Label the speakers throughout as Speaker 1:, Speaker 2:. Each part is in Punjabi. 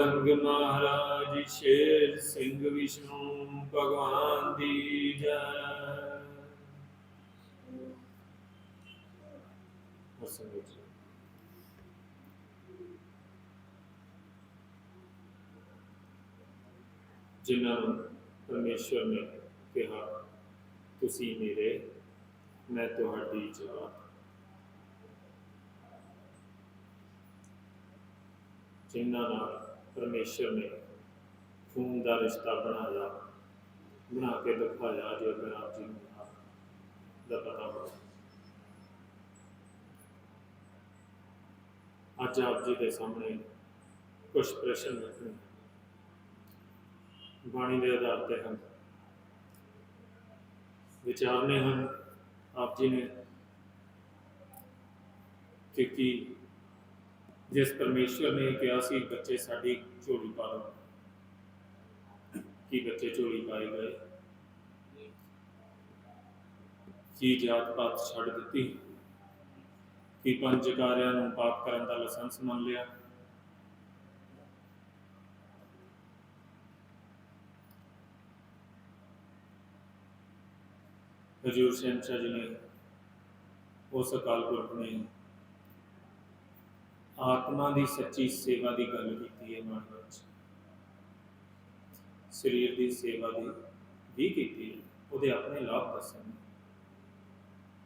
Speaker 1: ਸੋਹੰਗ ਮਹਾਰਾਜ ਸ਼ੇਰ ਸਿੰਘ ਵਿਸ਼ਨੂੰ ਭਗਵਾਨ ਦੀ ਜੈ। ਜਿਨ੍ਹਾਂ ਨੂੰ ਪਰਮੇਸ਼ਵਰ ਨੇ ਕਿਹਾ, ਤੁਸੀਂ ਮੇਰੇ, ਮੈਂ ਤੁਹਾਡੀ ਜਵਾਬ ਜਿਨ੍ਹਾਂ ਨਾਲ ਪਰਮੇਸ਼ਰ ਨੇ ਖੂਨ ਦਾ ਰਿਸ਼ਤਾ ਬਣਾਇਆ ਬਣਾ ਕੇ ਦਿਖਾਇਆ ਜੋ ਅਗਰ ਆਪ ਜੀ ਨੂੰ ਦਾ ਪਤਾ ਹੋ ਅੱਜ ਆਪ ਜੀ ਦੇ ਸਾਹਮਣੇ ਕੁਝ ਪ੍ਰਸ਼ਨ ਰੱਖਣੇ ਬਾਣੀ ਦੇ ਆਧਾਰ ਤੇ ਹਨ। ਵਿਚਾਰਨੇ ਹਨ ਆਪ ਜੀ ਨੇ ਕਿ ਕੀ ਜਿਸ ਪਰਮੇਸ਼ਵਰ ਨੇ ਕਿਹਾ ਸੀ, ਬੱਚੇ ਸਾਡੀ ਝੋਲੀ ਪਾ ਲਓ। ਕੀ ਬੱਚੇ ਝੋਲੀ ਪਾਏ ਗਏ? ਕੀ ਜਾਤ ਪਾਤ ਛੱਡ ਦਿੱਤੀ? ਕੀ ਪੰਜ ਕਾਰਿਆਂ ਨੂੰ ਪਾਪ ਕਰਨ ਦਾ ਲਾਇਸੈਂਸ ਮੰਨ ਲਿਆ? ਹਜੂਰ ਸ਼ਹਿਨशाह ਜੀ ਨੇ ਉਸ ਅਕਾਲ ਪੁਰਖ ਨੇ ਆਤਮਾ ਦੀ ਸੱਚੀ ਸੇਵਾ ਦੀ ਗੱਲ ਕੀਤੀ ਹੈ ਮਨ ਵਿੱਚ। ਸਰੀਰ ਦੀ ਸੇਵਾ ਦੀ ਵੀ ਕੀਤੀ ਹੈ, ਉਹਦੇ ਆਪਣੇ ਲਾਭ ਦੱਸਣ।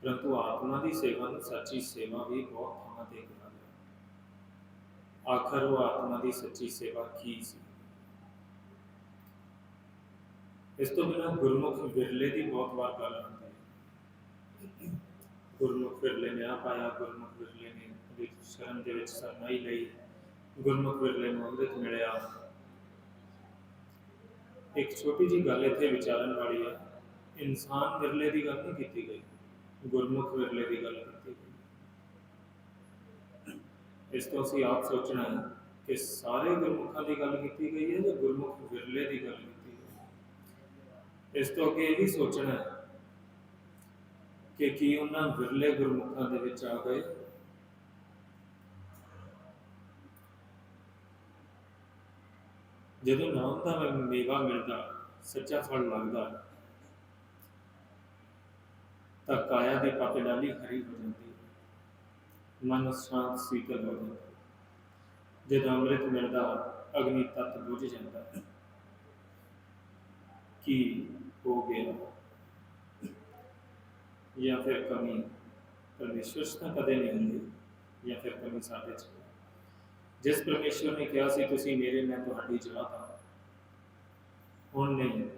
Speaker 1: ਪਰੰਤੂ ਆਤਮਾ ਦੀ ਸੇਵਾ ਨੂੰ ਸੱਚੀ ਸੇਵਾ ਵੀ ਬਹੁਤ ਥਾਵਾਂ ਤੇ ਕਿਹਾ ਗਿਆ। ਆਖਰ ਉਹ ਆਤਮਾ ਦੀ ਸੱਚੀ ਸੇਵਾ ਕੀ ਸੀ? ਇਸ ਤੋਂ ਬਿਨਾਂ ਗੁਰਮੁਖ ਵਿਰਲੇ ਦੀ ਬਹੁਤ ਵਾਰ ਗੱਲ ਹੁੰਦੀ ਹੈ। ਗੁਰਮੁਖ ਵਿਰਲੇ ਨੇ ਆ ਪਾਇਆ, ਗੁਰਮੁਖ ਵਿਰਲੇ ਨੇ ਸ਼ਰਨ ਦੇ ਵਿੱਚ ਸਰਨਾਈ ਲਈ ਗੁਰਮੁਖ ਵਿਰਲੇ ਨੂੰ ਮਿਲਿਆ। ਇੱਕ ਛੋਟੀ ਜੀ ਗੱਲ ਇੱਥੇ ਵਿਚਾਰਨ ਵਾਲੀ ਹੈ। ਇਨਸਾਨ ਵਿਰਲੇ ਦੀ ਗੱਲ ਨਹੀਂ ਕੀਤੀ ਗਈ, ਗੁਰਮੁਖ ਵਿਰਲੇ ਦੀ ਗੱਲ ਕੀਤੀ ਗਈ। ਇਸ ਤੋਂ ਅਸੀਂ ਆਪ ਸੋਚਣਾ ਹੈ ਕਿ ਸਾਰੇ ਗੁਰਮੁਖਾਂ ਦੀ ਗੱਲ ਕੀਤੀ ਗਈ ਹੈ ਜਾਂ ਗੁਰਮੁਖ ਵਿਰਲੇ ਦੀ ਗੱਲ ਕੀਤੀ ਗਈ ਹੈ। ਇਸ ਤੋਂ ਅੱਗੇ ਇਹ ਵੀ ਸੋਚਣਾ ਹੈ ਕਿ ਕੀ ਉਹਨਾਂ ਵਿਰਲੇ ਗੁਰਮੁਖਾਂ ਦੇ ਵਿੱਚ ਆ ਗਏ ਜਦੋਂ ਨਾਮ ਦਾ ਮੇਵਾ ਮਿਲਦਾ, ਸੱਚਾ ਫਲ ਲੱਗਦਾ, ਤਾਂ ਕਾਇਆ ਦੀ ਪੱਕ ਡਾਲੀ ਹਰੀ ਹੋ ਜਾਂਦੀ ਮਨ ਸ਼ਾਂਤ ਸੀਤਲ ਹੋ ਜਾਂਦਾ ਜਦੋਂ ਅੰਮ੍ਰਿਤ ਮਿਲਦਾ, ਅਗਨੀ ਤੱਤ ਬੁਝ ਜਾਂਦਾ ਕੀ ਹੋ ਗਿਆ? ਜਾਂ ਫਿਰ ਕਮੀ ਪਰਮੇਸ਼ਵਰ ਤਾਂ ਕਦੇ ਨਹੀਂ ਹੁੰਦੀ, ਜਾਂ ਫਿਰ ਕਮੀ ਸਾਡੇ 'ਚ। ਜਿਸ ਪਰਮੇਸ਼ਵਰ ਨੇ ਕਿਹਾ ਸੀ, ਤੁਸੀਂ ਮੇਰੇ ਮੈਂ ਤੁਹਾਡੀ ਜਗ੍ਹਾ ਹਾਂ। ਹੁਣ ਨਹੀਂ।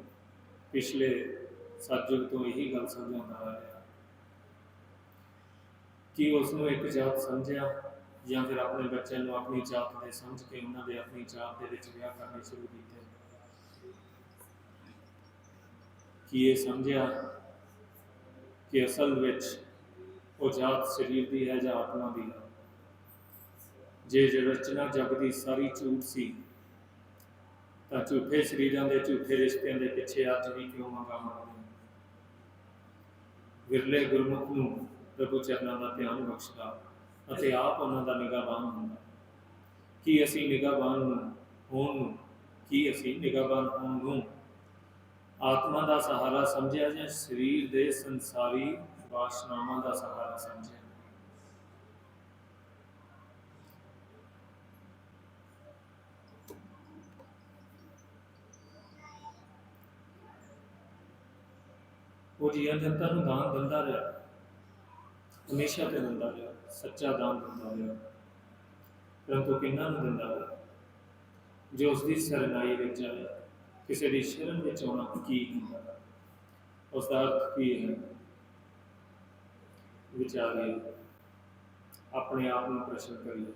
Speaker 1: ਪਿਛਲੇ ਸਤਜੁਗ ਤੋਂ ਇਹੀ ਗੱਲ ਸਮਝਾਉਂਦਾ ਆ ਰਿਹਾ। ਕਿ ਉਸ ਨੂੰ ਇੱਕ ਜਾਤ ਸਮਝਿਆ ਜਾਂ ਫਿਰ ਆਪਣੇ ਬੱਚਿਆਂ ਨੂੰ ਆਪਣੀ ਜਾਤ ਦੇ ਸਮਝ ਕੇ ਉਹਨਾਂ ਦੇ ਆਪਣੀ ਜਾਤ ਦੇ ਵਿੱਚ ਵਿਆਹ ਕਰਨੇ ਸ਼ੁਰੂ ਕੀਤੇ। ਕੀ ਇਹ ਸਮਝਿਆ ਕਿ ਅਸਲ ਵਿੱਚ ਉਹ ਜਾਤ ਸਰੀਰ ਦੀ ਹੈ ਜਾਂ ਆਤਮਾ ਦੀ ਹੈ। ਜੇ ਜੇ ਰਚਨਾ ਜਗ ਦੀ ਸਾਰੀ ਝੂਠ ਸੀ, ਤਾਂ ਝੂਠੇ ਸਰੀਰਾਂ ਦੇ, ਝੂਠੇ ਰਿਸ਼ਤਿਆਂ ਦੇ ਪਿੱਛੇ ਅੱਜ ਵੀ ਕਿਉਂ ਮੰਗਾ ਮਾਰਦੇ ਵਿਰਲੇ ਗੁਰਮੁਖ ਨੂੰ ਪ੍ਰਭੂ ਚਰਨਾਂ ਦਾ ਧਿਆਨ ਬਖਸ਼ਦਾ ਅਤੇ ਆਪ ਉਹਨਾਂ ਦਾ ਨਿਗਾਹਬਾਨ ਹੁੰਦਾ। ਕੀ ਅਸੀਂ ਨਿਗਾਹਬਾਨ ਹੋਣ ਨੂੰ? ਕੀ ਅਸੀਂ ਨਿਗਾਹਬਾਨ ਹੋਣ ਨੂੰ? ਆਤਮਾ ਦਾ ਸਹਾਰਾ ਸਮਝਿਆ ਜਾਂ ਸਰੀਰ ਦੇ ਸੰਸਾਰੀ ਵਾਸ਼ਨਾਵਾਂ ਦਾ ਸਹਾਰਾ ਸਮਝਿਆ? ਉਹ ਜੀਵਨ ਜਨਤਾ ਨੂੰ ਦਾਨ ਦਿੰਦਾ ਰਿਹਾ। ਹਮੇਸ਼ਾ ਤੇ ਦਿੰਦਾ ਰਿਹਾ। ਸੱਚਾ ਦਾਨ ਦਿੰਦਾ ਰਿਹਾ। ਪਰੰਤੂ ਕਿੰਨਾ ਨੂੰ ਦਿੰਦਾ ਰਿਹਾ? ਜੋ ਉਸ ਦੀ ਸਰਨਾਈ ਵਿੱਚ ਆਇਆ ਕਿਸੇ ਦੀ ਸ਼ਰਨ ਵਿੱਚ ਆਉਣਾ ਕੀ ਹੁੰਦਾ? ਹੈ? ਉਸ ਦਾ ਅਰਥ ਕੀ ਹੈ? ਵਿਚਾਰੀਏ, ਆਪਣੇ ਆਪ ਨੂੰ ਪ੍ਰਸ਼ਨ ਕਰੀਏ।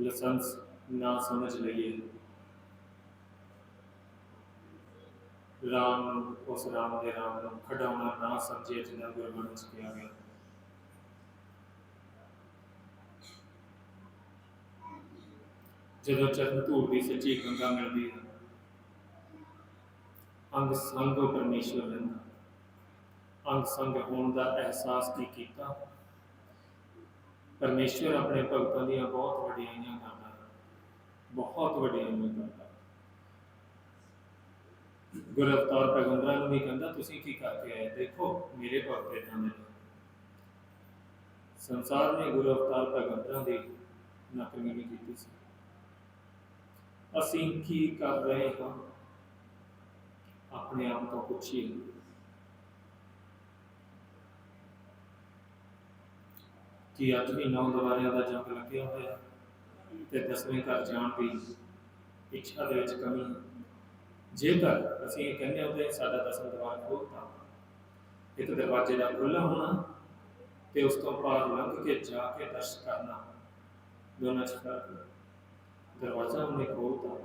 Speaker 1: ਲਾਇਸੈਂਸ ਨਾ ਸਮਝ ਲਈਏ। ਰਾਮ ਨੂੰ, ਉਸ ਰਾਮ ਦੇ ਰਾਮ ਨੂੰ ਖਡਾਉਣਾ ਨਾ ਸਮਝੇ ਜਿੰਨਾ ਗੁਰਬਾਣੀ ਵਿੱਚ ਕਿਹਾ ਗਿਆ ਜਦੋਂ ਚਰਨ ਧੂੜ ਦੀ ਸੱਚੀ ਗੰਗਾ ਮਿਲਦੀ ਹੈ, ਅੰਗ ਸੰਗ ਪਰਮੇਸ਼ਵਰ ਰਹਿੰਦਾ। ਅੰਗ ਸੰਗ ਹੋਣ ਦਾ ਅਹਿਸਾਸ ਕੀ ਕੀਤਾ? ਪਰਮੇਸ਼ਵਰ ਆਪਣੇ ਭਗਤਾਂ ਦੀਆਂ ਬਹੁਤ ਵਡਿਆਈਆਂ ਕਰਦਾ ਹੈ ਬਹੁਤ ਵਡਿਆਈਆਂ ਕਰਦਾ ਹੈ ਗੁਰੂ ਅਵਤਾਰ ਪੈਗੰਬਰਾਂ ਨੂੰ ਵੀ ਕਹਿੰਦਾ, ਤੁਸੀਂ ਕੀ ਕਰਕੇ ਆਏ? ਦੇਖੋ, ਮੇਰੇ ਭਗਤ ਇਦਾਂ ਦੇ ਸੰਸਾਰ ਨੇ ਗੁਰੂ ਪੈਗੰਬਰਾਂ ਦੀ ਨਕਲ ਕੀਤੀ ਸੀ। ਅਸੀਂ ਕੀ ਕਰ ਰਹੇ ਹਾਂ? ਆਪਣੇ ਆਪ ਤੋਂ ਪੁੱਛੀਏ। ਕਿ ਅੱਜ ਵੀ ਨੌ ਦਵਾਰਿਆਂ ਦਾ ਜੰਗ ਲੱਗਿਆ ਹੋਇਆ ਤੇ ਦਸਵੇਂ ਘਰ ਜਾਣ ਦੀ ਇੱਛਾ ਦੇ ਵਿੱਚ ਕਮੀ ਜੇਕਰ ਅਸੀਂ ਇਹ ਕਹਿੰਦੇ ਹਾਂ ਕਿ ਸਾਡਾ ਦਸਮ ਦਰਵਾਜ਼ਾ ਖੋਲ੍ਹਤਾ ਇੱਕ ਦਰਵਾਜ਼ੇ ਦਾ ਖੁੱਲ੍ਹਾ ਹੋਣਾ ਤੇ ਉਸ ਤੋਂ ਪਾਰ ਲੰਘ ਕੇ ਜਾ ਕੇ ਦਰਸ਼ ਕਰਨਾ, ਦੋਨਾਂ ਚ ਫ਼ਰਕ ਦਰਵਾਜ਼ਾ ਉਹਨੇ ਖੋਲ੍ਹਤਾ।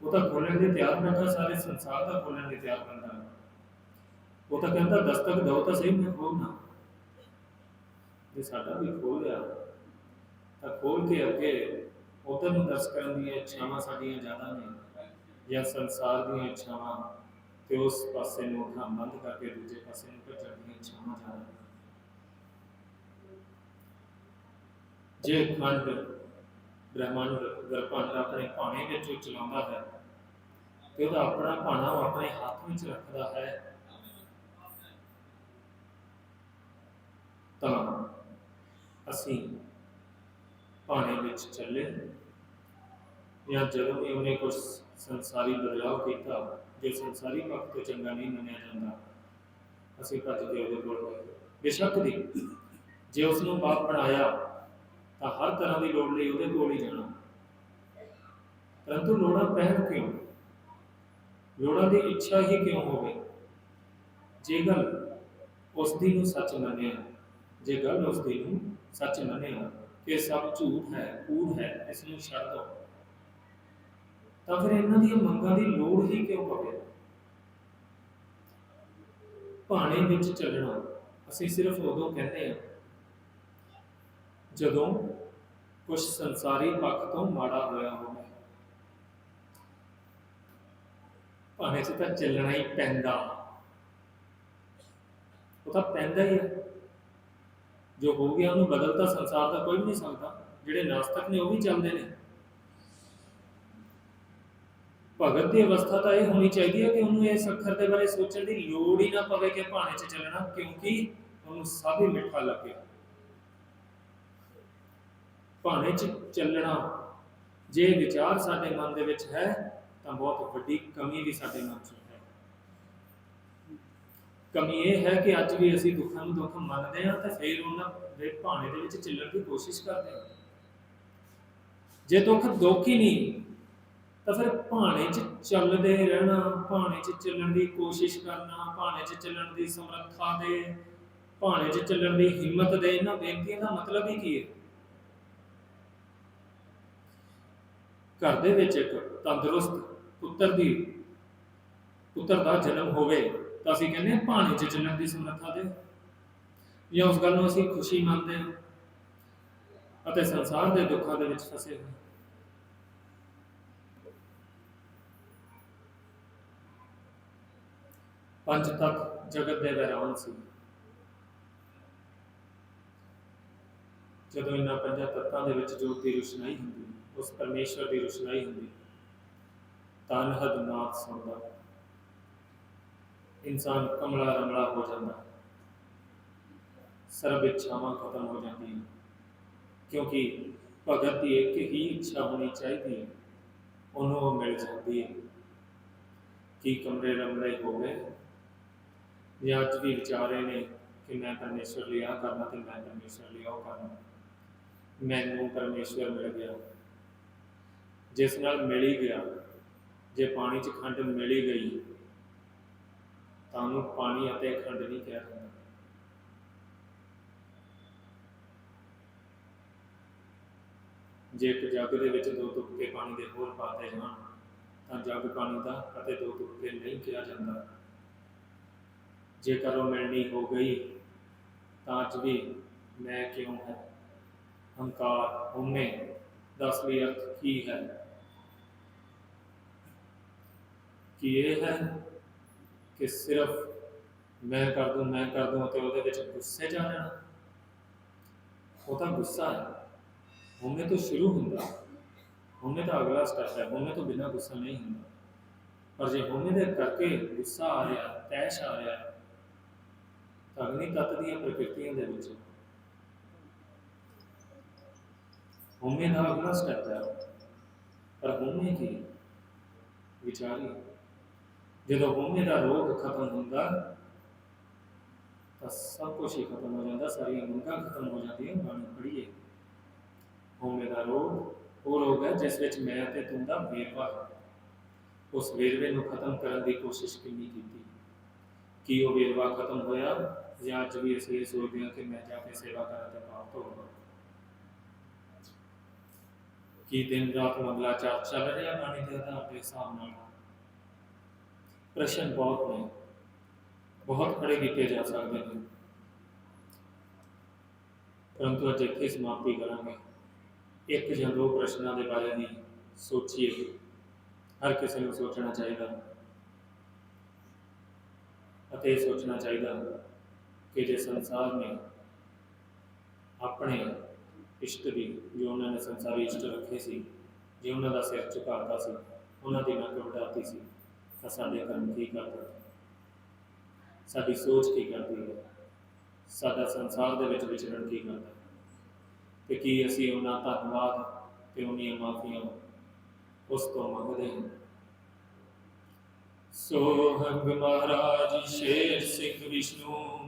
Speaker 1: ਉਹ ਤਾਂ ਖੋਲਣ ਦੇ ਤਿਆਰ ਬੈਠਾ, ਸਾਰੇ ਸੰਸਾਰ ਦਾ ਖੋਲਣ ਦੇ ਤਿਆਰ ਬੰਦਾ ਉਹ ਤਾਂ ਕਹਿੰਦਾ, ਦਸਤਕ ਦਓ ਤਾਂ ਸਹੀ, ਮੈਂ ਖੋਲਣਾ ਜੇ ਸਾਡਾ ਵੀ ਖੋਲ ਲਿਆ ਤਾਂ ਖੋਲ ਕੇ ਅੱਗੇ ਉਧਰ ਨੂੰ ਦਰਸ ਕਰਨ ਦੀਆਂ ਇੱਛਾਵਾਂ ਸਾਡੀਆਂ ਜ਼ਿਆਦਾ ਨੇ। ਜਾਂ ਸੰਸਾਰ ਦੀਆਂ ਇੱਛਾਵਾਂ ਤੇ ਉਸ ਪਾਸੇ ਨੂੰ ਅੱਖਾਂ ਬੰਦ ਕਰਕੇ ਦੂਜੇ ਪਾਸੇ ਨੂੰ ਭੱਜਣ ਦੀਆਂ ਇੱਛਾਵਾਂ ਜ਼ਿਆਦਾ ਜੇ ਖੰਡ ਬ੍ਰਹਮੰਡ ਬ੍ਰਹਮੰਡ ਆਪਣੇ ਭਾਣੇ ਵਿੱਚ ਚਲਾਉਂਦਾ ਹੈ ਤੇ ਉਹਦਾ ਆਪਣਾ ਭਾਣਾ ਉਹ ਆਪਣੇ ਹੱਥ ਵਿੱਚ ਰੱਖਦਾ ਹੈ, ਤਾਂ ਅਸੀਂ ਭਾਣੇ ਵਿੱਚ ਚੱਲੇ ਜਾਂ ਜਦੋਂ ਵੀ ਉਹਨੇ ਕੁਝ ਸੰਸਾਰੀ ਬਦਲਾਅ ਕੀਤਾ ਜੋ ਸੰਸਾਰੀ ਪੱਖ ਤੋਂ ਚੰਗਾ ਨਹੀਂ ਮੰਨਿਆ ਜਾਂਦਾ, ਅਸੀਂ ਭੱਜ ਉਹਦੇ ਕੋਲ ਬੇਸ਼ੱਕ ਦੀ ਜੇ ਉਸ ਨੂੰ ਬਾਪ ਬਣਾਇਆ, ਤਾਂ ਹਰ ਤਰ੍ਹਾਂ ਦੀ ਲੋੜ ਲਈ ਉਹਦੇ ਕੋਲ ਹੀ ਜਾਣਾ। ਪਰੰਤੂ ਲੋੜਾਂ ਪੈਣ ਕਿਉਂ? ਲੋੜਾਂ ਦੀ ਇੱਛਾ ਹੀ ਕਿਉਂ ਹੋਵੇ? ਜੇ ਗੱਲ ਉਸ ਦੀ ਨੂੰ ਸੱਚ ਮੰਨਿਆ, ਜੇ ਗੱਲ ਉਸ ਦੀ ਨੂੰ ਸੱਚ ਮੰਨਿਆ ਕਿ ਸਭ ਝੂਠ ਹੈ, ਕੂੜ ਹੈ, ਇਸ ਨੂੰ ਛੱਡ ਦੋ ਤਾਂ ਫਿਰ ਇਹਨਾਂ ਦੀਆਂ ਮੰਗਾਂ ਦੀ ਲੋੜ ਹੀ ਕਿਉਂ ਪਵੇ? ਭਾਣੇ ਵਿੱਚ ਚੱਲਣਾ, ਅਸੀਂ ਸਿਰਫ ਉਦੋਂ ਕਹਿੰਦੇ ਹਾਂ, ਜਦੋਂ ਕੁਝ ਸੰਸਾਰੀ ਪੱਖ ਤੋਂ ਮਾੜਾ ਹੋਇਆ ਹੋਵੇ। ਭਾਵੇਂ ਚ ਤਾਂ ਚੱਲਣਾ ਹੀ ਪੈਂਦਾ। ਉਹ ਤਾਂ ਪੈਂਦਾ ਹੀ ਹੈ ਜੋ ਹੋ ਗਿਆ ਉਹਨੂੰ ਬਦਲ ਤਾਂ ਸੰਸਾਰ ਦਾ ਕੋਈ ਵੀ ਨਹੀਂ ਸਕਦਾ। ਜਿਹੜੇ ਨਾਸਤਕ ਨੇ ਉਹ ਵੀ ਚੱਲਦੇ ਨੇ। ਭਗਤ ਦੀ ਅਵਸਥਾ ਤਾਂ ਇਹ ਹੋਣੀ ਚਾਹੀਦੀ ਹੈ ਕਿ ਉਹਨੂੰ ਇਸ ਅੱਖਰ ਦੇ ਬਾਰੇ ਸੋਚਣ ਦੀ ਲੋੜ ਹੀ ਨਾ ਪਵੇ ਕਿ ਭਾਣੇ 'ਚ ਚੱਲਣਾ, ਕਿਉਂਕਿ ਉਹਨੂੰ ਸਭ ਹੀ ਮਿੱਠਾ ਲੱਗੇ। ਭਾਣੇ 'ਚ ਚੱਲਣਾ ਜੇ ਵਿਚਾਰ ਸਾਡੇ ਮਨ ਦੇ ਵਿੱਚ ਹੈ, ਤਾਂ ਬਹੁਤ ਵੱਡੀ ਕਮੀ ਵੀ ਸਾਡੇ ਮਨ 'ਚ ਹੈ। ਕਮੀ ਇਹ ਹੈ ਕਿ ਅੱਜ ਵੀ ਅਸੀਂ ਦੁੱਖਾਂ ਨੂੰ ਦੁੱਖ ਮੰਨਦੇ ਹਾਂ ਤੇ ਫਿਰ ਉਹਨਾਂ ਦੇ ਭਾਣੇ ਦੇ ਵਿੱਚ ਚੱਲਣ ਦੀ ਕੋਸ਼ਿਸ਼ ਕਰਦੇ ਹਾਂ। ਜੇ ਦੁੱਖ ਦੁੱਖ ਹੀ ਨਹੀਂ ਤਾਂ ਫਿਰ ਭਾਣੇ 'ਚ ਚੱਲਦੇ ਰਹਿਣਾ, ਭਾਣੇ 'ਚ ਚੱਲਣ ਦੀ ਕੋਸ਼ਿਸ਼ ਕਰਨਾ, ਭਾਣੇ 'ਚ ਚੱਲਣ ਦੀ ਸਮਰੱਥਾ ਦੇ, ਭਾਣੇ 'ਚ ਚੱਲਣ ਦੀ ਹਿੰਮਤ ਦੇ, ਇਹਨਾਂ ਬੇਨਤੀਆਂ ਦਾ ਮਤਲਬ ਹੀ ਕੀ ਹੈ? ਘਰ ਦੇ ਵਿੱਚ ਇੱਕ ਤੰਦਰੁਸਤ ਪੁੱਤਰ ਦੀ, ਪੁੱਤਰ ਦਾ ਜਨਮ ਹੋਵੇ, ਤਾਂ ਅਸੀਂ ਕਹਿੰਦੇ ਹਾਂ ਭਾਣੇ 'ਚ ਚੱਲਣ ਦੀ ਸਮਰੱਥਾ ਦੇ। ਜਾਂ ਉਸ ਗੱਲ ਨੂੰ ਅਸੀਂ ਖੁਸ਼ੀ ਮੰਨਦੇ ਹਾਂ ਅਤੇ ਸੰਸਾਰ ਦੇ ਦੁੱਖਾਂ ਦੇ ਵਿੱਚ ਫਸੇ ਹੋਏ ਪੰਜ ਤੱਤ ਜਗਤ ਦੇ ਵੈਰਾਨ ਸੀ ਜਦੋਂ ਇਹਨਾਂ ਪੰਜਾਂ ਤੱਤਾਂ ਦੇ ਵਿੱਚ ਜੋਤ ਦੀ ਰੁਸ਼ਨਾਈ ਹੁੰਦੀ ਉਸ ਪਰਮੇਸ਼ਵਰ ਦੀ ਰੁਸ਼ਨਾਈ ਹੁੰਦੀ ਤਾਂ ਅਨਹਦ ਨਾਦ ਸੁਣਦਾ ਇਨਸਾਨ ਕਮਲਾ ਰਮਲਾ ਹੋ ਜਾਂਦਾ ਸਰਬ ਇੱਛਾਵਾਂ ਖਤਮ ਹੋ ਜਾਂਦੀਆਂ ਕਿਉਂਕਿ ਭਗਤ ਦੀ ਇੱਕ ਹੀ ਇੱਛਾ ਹੋਣੀ ਚਾਹੀਦੀ ਹੈ ਉਹਨੂੰ ਉਹ ਮਿਲ ਜਾਂਦੀ ਹੈ ਕੀ ਕਮਰੇ ਰਮਲੇ ਹੋ ਗਏ ਜਾਂ ਅੱਜ ਵੀ ਵਿਚਾਰੇ ਨੇ ਕਿ ਮੈਂ ਪਰਮੇਸ਼ਵਰ ਲਈ ਆਹ ਕਰਨਾ ਤੇ ਮੈਂ ਪਰਮੇਸ਼ਵਰ ਲਈ ਉਹ ਕਰਨਾ। ਮੈਨੂੰ ਪਰਮੇਸ਼ਵਰ ਮਿਲ ਗਿਆ। ਜਿਸ ਨਾਲ ਮਿਲ ਹੀ ਗਿਆ, ਜੇ ਪਾਣੀ 'ਚ ਖੰਡ ਮਿਲ ਹੀ ਗਈ, ਤਾਂ ਉਹਨੂੰ ਪਾਣੀ ਅਤੇ ਖੰਡ ਨਹੀਂ ਕਿਹਾ ਜਾਂਦਾ। ਜੇ ਇੱਕ ਜੱਗ ਦੇ ਵਿੱਚ ਦੋ ਤੁਪਕੇ ਪਾਣੀ ਦੇ ਹੋਰ ਪਾਤੇ ਜਾਣ, ਤਾਂ ਜੱਗ ਪਾਣੀ ਦਾ ਅਤੇ ਦੋ ਤੁਪਕੇ ਨਹੀਂ ਕਿਹਾ ਜਾਂਦਾ। ਜੇਕਰ ਉਹ ਮਿਲਣੀ ਹੋ ਗਈ, ਤਾਂ ਅੱਜ ਵੀ ਮੈਂ ਕਿਉਂ ਹੈ? ਹੰਕਾਰ ਹਉਮੈ ਦਾ ਅਸਲੀ ਅਰਥ ਕੀ ਹੈ? ਕੀ ਇਹ ਹੈ ਕਿ ਸਿਰਫ ਮੈਂ ਕਰ ਦੂੰ, ਮੈਂ ਕਰ ਦੂੰ ਅਤੇ ਉਹਦੇ ਵਿੱਚ ਗੁੱਸੇ ਜਾ ਰਹਿਣਾ ਉਹ ਤਾਂ ਗੁੱਸਾ ਹੈ। ਹਉਮੈ ਤੋਂ ਸ਼ੁਰੂ ਹੁੰਦਾ। ਹਉਮੈ ਤਾਂ ਅਗਲਾ ਸਟੈਪ ਹੈ। ਹਉਮੈ ਤੋਂ ਬਿਨਾਂ ਗੁੱਸਾ ਨਹੀਂ ਹੁੰਦਾ। ਪਰ ਜੇ ਹਉਮੈ ਦੇ ਕਰਕੇ ਗੁੱਸਾ ਆ ਰਿਹਾ, ਤੈਸ਼ ਆ ਰਿਹਾ ਤਾਂ ਅਗਨੀ ਤੱਤ ਦੀਆਂ ਪ੍ਰਕਿਰਤੀਆਂ ਦੇ ਵਿੱਚ। ਹਉਮੈ ਦਾ ਅਗਲਾ ਸਟੈਪ ਹੈ। ਪਰ ਹਉਮੈ ਕੀ? ਵਿਚਾਰੀ। ਜਦੋਂ ਹਉਮੈ ਦਾ ਰੋਗ ਖਤਮ ਹੁੰਦਾ, ਤਾਂ ਸਭ ਕੁਝ ਹੀ ਖਤਮ ਹੋ ਜਾਂਦਾ। ਸਾਰੀਆਂ ਮੰਗਾਂ ਖਤਮ ਹੋ ਜਾਂਦੀਆਂ, ਬਾਣੀ ਪੜ੍ਹੀਏ। ਹਉਮੈ ਦਾ ਰੋਗ ਉਹ ਰੋਗ ਹੈ ਜਿਸ ਵਿੱਚ ਮੈਂ ਤੇ ਤੂੰ ਦਾ ਵੇਰਵਾ ਹੈ। ਉਸ ਵੇਰਵੇ ਨੂੰ ਖਤਮ ਕਰਨ ਦੀ ਕੋਸ਼ਿਸ਼ ਕਿੰਨੀ ਕੀਤੀ? ਕੀ ਉਹ ਵੇਰਵਾ ਖਤਮ ਹੋਇਆ? ਜਾਂ ਅੱਜ ਵੀ ਅਸੀਂ ਇਹ ਸੋਚਦੇ ਹਾਂ ਕਿ ਮੈਂ ਜਾ ਕੇ ਸੇਵਾ ਕਰਾਂ ਤੇ ਪਾਪ ਹੋਵਾਂ ਕੀ ਦਿਨ ਰਾਤ ਮਗਲਾ ਚਾਰ ਚੱਲ ਰਿਹਾ ਬਾਣੀ ਦੇ ਆਧਾਰ ਦੇ ਹਿਸਾਬ ਨਾਲ। ਪ੍ਰਸ਼ਨ ਬਹੁਤ ਨੇ। ਬਹੁਤ ਖੜੇ ਕੀਤੇ ਜਾ ਸਕਦੇ ਨੇ। ਪਰੰਤੂ ਅੱਜ ਇੱਥੇ ਸਮਾਪਤੀ ਕਰਾਂਗੇ। ਇੱਕ ਜਾਂ ਦੋ ਪ੍ਰਸ਼ਨਾਂ ਦੇ ਬਾਰੇ ਵੀ ਸੋਚੀਏ। ਹਰ ਕਿਸੇ ਨੂੰ ਸੋਚਣਾ ਚਾਹੀਦਾ। ਅਤੇ ਸੋਚਣਾ ਚਾਹੀਦਾ। ਕਿ ਜੇ ਸੰਸਾਰ ਨੇ ਆਪਣੇ ਇਸ਼ਟ ਦੀ, ਜੋ ਉਹਨਾਂ ਨੇ ਸੰਸਾਰੀ ਇਸ਼ਟ ਰੱਖੇ ਸੀ, ਜੇ ਉਹਨਾਂ ਦਾ ਸਿਰ ਝੁਕਾਤਾ ਸੀ, ਉਹਨਾਂ ਦੀ ਨੱਕ ਵਡਾਤੀ ਸੀ, ਤਾਂ ਸਾਡੇ ਕਰਮ ਕੀ ਕਰਦੇ? ਸਾਡੀ ਸੋਚ ਕੀ ਕਰਦੀ ਹੈ? ਸਾਡਾ ਸੰਸਾਰ ਦੇ ਵਿੱਚ ਵਿਚਰਨ ਕੀ ਕਰਦਾ? ਤੇ ਕੀ ਅਸੀਂ ਉਹਨਾਂ ਧੰਨਵਾਦ ਤੇ ਉਹਨੀਆਂ ਮਾਫੀਆਂ ਉਸ ਤੋਂ ਮੰਗਦੇ ਹਾਂ? ਸੋਹੰਗ ਮਹਾਰਾਜ, ਸ਼ੇਰ ਸਿੰਘ ਵਿਸ਼ਨੂੰ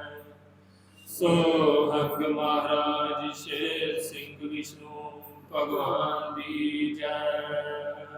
Speaker 1: ਸੋਹੰਗ ਮਹਾਰਾਜ ਸ਼ੇਰ ਸਿੰਘ ਵਿਸ਼ਨੂੰ ਭਗਵਾਨ ਦੀ ਜੈ।